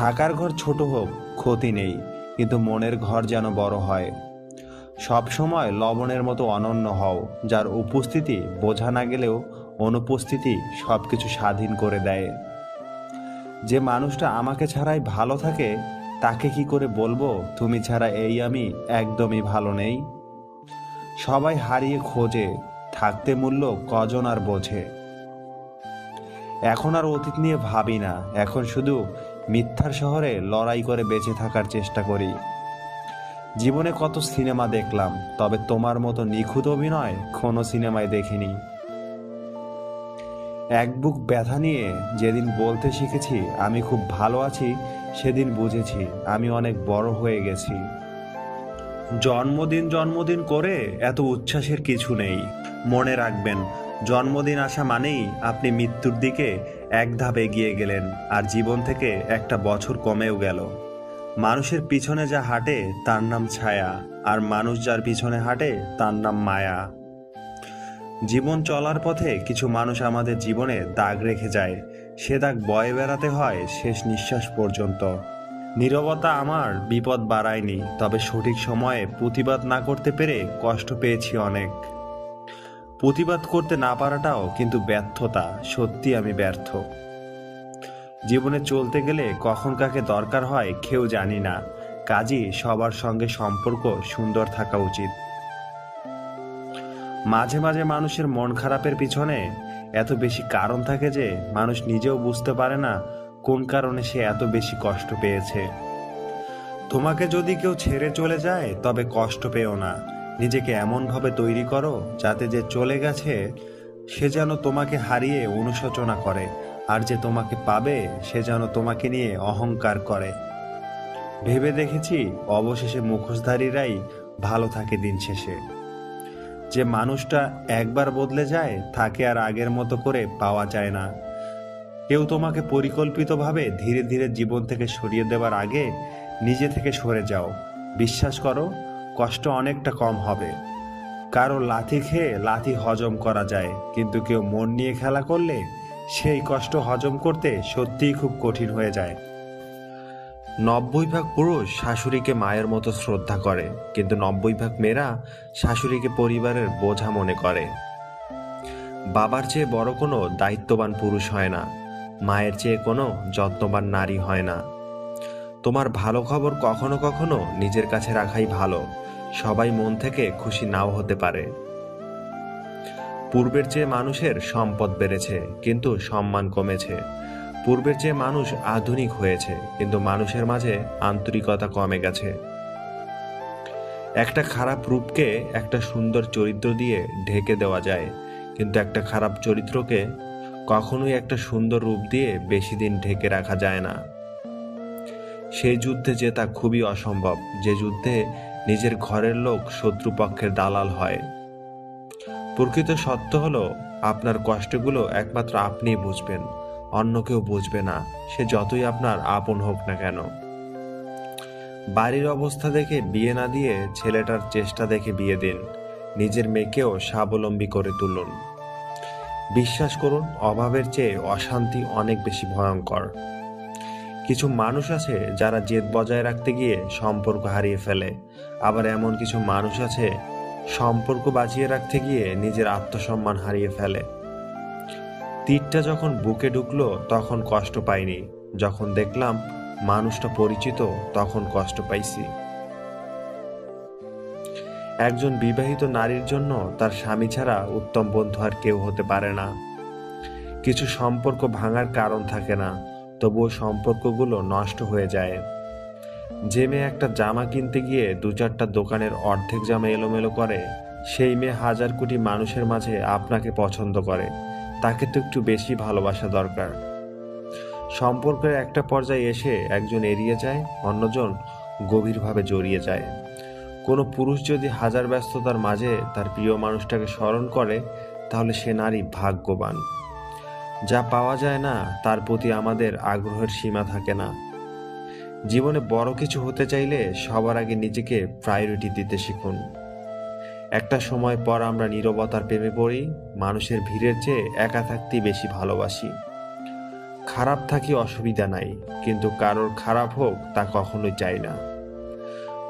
থাকার ঘর ছোট হোক, ক্ষতি নেই, কিন্তু মনের ঘর যেন বড় হয়। সব সময় লবণের মতো অনন্য হও, যার উপস্থিতি বোঝা না গেলেও অনুপস্থিতি সব কিছু স্বাধীন করে দেয়। যে মানুষটা আমাকে ছাড়াই ভালো থাকে, তাকে কি করে বলব, তুমি ছাড়া এই আমি একদমই ভালো নেই? সবাই হারিয়ে খোঁজে, থাকতে মূল্য কজন আর বোঝে? এখন আর অতীত নিয়ে ভাবি না, এখন শুধু মিথ্যার শহরে লড়াই করে বেঁচে থাকার চেষ্টা করি। জীবনে কত সিনেমা দেখলাম, তবে তোমার মতো নিখুঁত অভিনয় কোনো সিনেমায় দেখিনি। এক বুক ব্যথা নিয়ে যেদিন বলতে শিখেছি, আমি খুব ভালো আছি, সেদিন বুঝেছি আমি অনেক বড় হয়ে গেছি। জন্মদিন জন্মদিন করে এত উচ্ছ্বাসের কিছু নেই। মনে রাখবেন, জন্মদিন আসা মানেই আপনি মৃত্যুর দিকে এক ধাপ এগিয়ে গেলেন আর জীবন থেকে একটা বছর কমেও গেল। মানুষের পিছনে যা হাঁটে তার নাম ছায়া, আর মানুষ যার পিছনে হাঁটে তার নাম মায়া। জীবন চলার পথে কিছু মানুষ আমাদের জীবনে দাগ রেখে যায়। সে দাগ বয়ে বেড়াতে হয় শেষ নিঃশ্বাস পর্যন্ত। নীরবতা আমার বিপদ বাড়ায়নি, তবে সঠিক সময়ে প্রতিবাদ না করতে পেরে কষ্ট পেয়েছি অনেক। প্রতিবাদ করতে না পারাটাও কিন্তু ব্যর্থতা। সত্যি আমি ব্যর্থ। জীবনে চলতে গেলে কখন কাকে দরকার হয় কেউ জানি না। কাজই সবার সঙ্গে সম্পর্ক সুন্দর থাকা উচিত। মাঝে মাঝে মানুষের মন খারাপের পিছনে এত বেশি কারণ থাকে যে মানুষ নিজেও বুঝতে পারে না কোন কারণে সে এত বেশি কষ্ট পেয়েছে। তোমাকে যদি কেউ ছেড়ে চলে যায়, তবে কষ্ট পেও না। নিজেকে এমনভাবে তৈরি করো যাতে যে চলে গেছে, সে যেন তোমাকে হারিয়ে অনুশোচনা করে, আর যে তোমাকে পাবে, সে যেন তোমাকে নিয়ে অহংকার করে। ভেবে দেখেছি অবশেষে মুখোশধারীরাই ভালো থাকে দিন শেষে। যে মানুষটা একবার বদলে যায়, তাকে আর আগের মতো করে পাওয়া যায় না। কেউ তোমাকে পরিকল্পিতভাবে ধীরে ধীরে জীবন থেকে সরিয়ে দেওয়ার আগে নিজে থেকে সরে যাও। বিশ্বাস করো কষ্ট অনেকটা কম হবে। কারও লাথি খেয়ে লাথি হজম করা যায়, কিন্তু কেউ মন নিয়ে খেলা করলে সেই কষ্ট হজম করতে সত্যিই খুব কঠিন হয়ে যায়। নব্বই ভাগ পুরুষ শাশুড়িকে মায়ের মতো শ্রদ্ধা করে, কিন্তু নব্বই ভাগ মেয়েরা শাশুড়িকে পরিবারের বোঝা মনে করে। বাবার চেয়ে বড় কোনো দায়িত্ববান পুরুষ হয় না, মায়ের চেয়ে কোনো যত্নবান নারী হয় না। তোমার ভালো খবর কখনো কখনো নিজের কাছে রাখাই ভালো। সবাই মন থেকে খুশি নাও হতে পারে। পূর্বের চেয়ে মানুষের সম্পদ বেড়েছে, কিন্তু সম্মান কমেছে। পূর্বের চেয়ে মানুষ আধুনিক হয়েছে, কিন্তু মানুষের মাঝে আন্তরিকতা কমে গেছে। একটা খারাপ রূপকে একটা সুন্দর চরিত্র দিয়ে ঢেকে দেওয়া যায়, কিন্তু একটা খারাপ চরিত্রকে কখনোই একটা সুন্দর রূপ দিয়ে বেশি দিন ঢেকে রাখা যায় না। সেই যুদ্ধে জেতা খুবই অসম্ভব। যে যুদ্ধে নিজের ঘরের লোক শত্রুপক্ষের দালাল হয়। প্রকৃত সত্য হলো, আপনার কষ্টগুলো একমাত্র আপনিই বুঝবেন, অন্য কেউ বুঝবে না, সে যতই আপনার আপন হোক না কেন। বাড়ির অবস্থা দেখে বিয়ে না দিয়ে ছেলেটার চেষ্টা দেখে বিয়ে দিন, নিজের মেয়েকেও স্বাবলম্বী করে তুলুন। বিশ্বাস করুন, অভাবের চেয়ে অশান্তি অনেক বেশি ভয়ঙ্কর। কিছু মানুষ আছে যারা জেদ বজায় রাখতে গিয়ে সম্পর্ক হারিয়ে ফেলে। আবার এমন কিছু মানুষ আছে সম্পর্ক বাঁচিয়ে রাখতে গিয়ে নিজের আত্মসম্মান হারিয়ে ফেলে। তীরটা যখন বুকে ঢুকলো, তখন কষ্ট পাইনি। যখন দেখলাম মানুষটা পরিচিত, তখন কষ্ট পাইছি। একজন বিবাহিত নারীর জন্য তার স্বামী ছাড়া উত্তম বন্ধু আর কেউ হতে পারে না। কিছু সম্পর্ক ভাঙার কারণ থাকে না। তবুও সম্পর্কগুলো নষ্ট হয়ে যায়। যে মেয়ে একটা জামা কিনতে গিয়ে দু চারটা দোকানের অর্ধেক জামা এলোমেলো করে, সেই মেয়ে হাজার কোটি মানুষের মাঝে আপনাকে পছন্দ করে। তাকে তো একটু বেশি ভালোবাসা দরকার। সম্পর্কের একটা পর্যায়ে এসে একজন এড়িয়ে যায়, অন্যজন গভীরভাবে জড়িয়ে যায়। কোনো পুরুষ যদি হাজার ব্যস্ততার মাঝে তার প্রিয় মানুষটাকে স্মরণ করে, তাহলে সে নারী ভাগ্যবান। যা পাওয়া যায় না, তার প্রতি আমাদের আগ্রহের সীমা থাকে না। জীবনে বড় কিছু হতে চাইলে সবার আগে নিজেকে প্রায়োরিটি দিতে শিখুন। একটা সময় পর আমরা নীরবতার প্রেমে পড়ি, মানুষের ভিড়ের চেয়ে একা থাকতেই বেশি ভালোবাসি। খারাপ থাকি অসুবিধা নাই, কিন্তু কারোর খারাপ হোক তা কখনোই চাই না।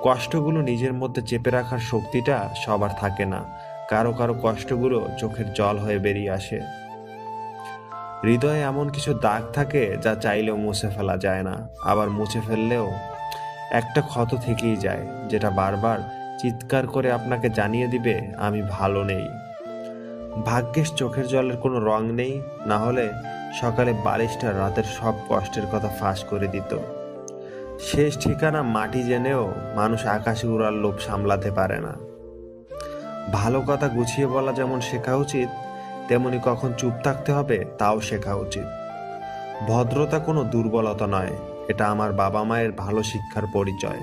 কষ্টগুলো নিজের মধ্যে চেপে রাখার শক্তিটা সবার থাকে না, কারও কারও কষ্টগুলো চোখের জল হয়ে বেরিয়ে আসে। হৃদয়ে এমন কিছু দাগ থাকে যা চাইলেও মুছে ফেলা যায় না। আবার মুছে ফেললেও একটা ক্ষত থেকেই যায়, যেটা বারবার চিৎকার করে আপনাকে জানিয়ে দিবে, আমি ভালো নেই। ভাগ্যের চোখের জলের কোনো রং নেই, না হলে সকালে বালিশটা রাতের সব কষ্টের কথা ফাঁস করে দিত। শেষ ঠিকানা মাটি জেনেও মানুষ আকাশে উড়ার লোভ সামলাতে পারে না। ভালো কথা গুছিয়ে বলা যেমন শেখা উচিত তেমনি কখন চুপ থাকতে হবে তাও শেখা উচিত। ভদ্রতা কোনো দুর্বলতা নয়, এটা আমার বাবা মায়ের ভালো শিক্ষার পরিচয়।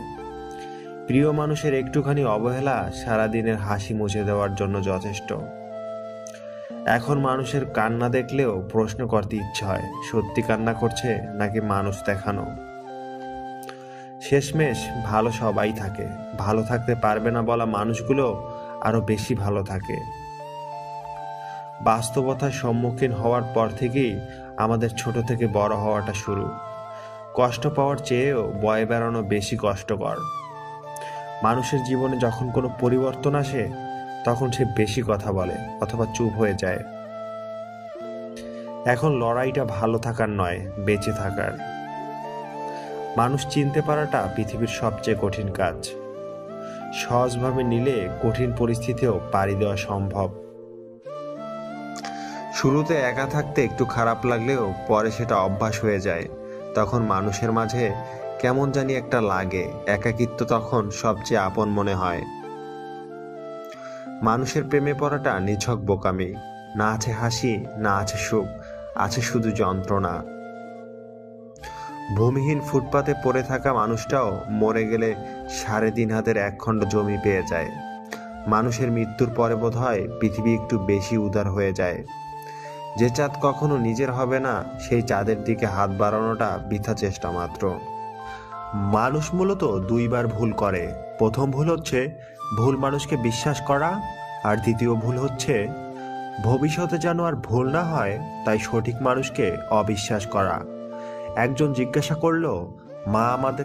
প্রিয় মানুষের একটুখানি অবহেলা সারাদিনের হাসি মুছে দেওয়ার জন্য যথেষ্ট। এখন মানুষের কান্না দেখলেও প্রশ্ন করতে ইচ্ছে হয়, সত্যি কান্না করছে নাকি মানুষ দেখানো? শেষমেশ ভালো সবাই থাকে, ভালো থাকতে পারবে না বলা মানুষগুলো আরও বেশি ভালো থাকে। বাস্তবতার সম্মুখীন হওয়ার পর থেকেই আমাদের ছোট থেকে বড় হওয়াটা শুরু। কষ্ট পাওয়ার চেয়েও বয়ে বেড়ানো বেশি কষ্টকর। মানুষের জীবনে যখন কোনো পরিবর্তন আসে, তখন সে বেশি কথা বলে অথবা চুপ হয়ে যায়। এখন লড়াইটা ভালো থাকার নয়, বেঁচে থাকার। মানুষ চিনতে পারাটা পৃথিবীর সবচেয়ে কঠিন কাজ। সহজভাবে নিলে কঠিন পরিস্থিতিও পাড়ি দেওয়া সম্ভব। শুরুতে একা থাকতে একটু খারাপ লাগলেও পরে সেটা অভ্যাস হয়ে যায়। তখন মানুষের মাঝে কেমন জানি একটা লাগে, একাকিত্ব তখন সবচেয়ে আপন মনে হয়। মানুষের প্রেমে পড়াটা নিছক বোকামি। না আছে হাসি, না আছে সুখ, আছে শুধু যন্ত্রণা। ভূমিহীন ফুটপাতে পড়ে থাকা মানুষটাও মরে গেলে সাড়ে তিন হাতের এক খণ্ড জমি পেয়ে যায়। মানুষের মৃত্যুর পরে বোধ হয় পৃথিবী একটু বেশি উদার হয়ে যায়। যে চাঁদ কখনো নিজের হবে না, সেই চাঁদের দিকে হাত বাড়ানোটা বৃথা চেষ্টা মাত্র। মানুষ মূলত দুইবার ভুল করে। প্রথম ভুল হচ্ছে ভুল মানুষকে বিশ্বাস করা, আর দ্বিতীয় ভুল হচ্ছে ভবিষ্যতে যেন আর ভুল না হয়, তাই সঠিক মানুষকে অবিশ্বাস করা। একজন জিজ্ঞাসা করল, মা, আমাদের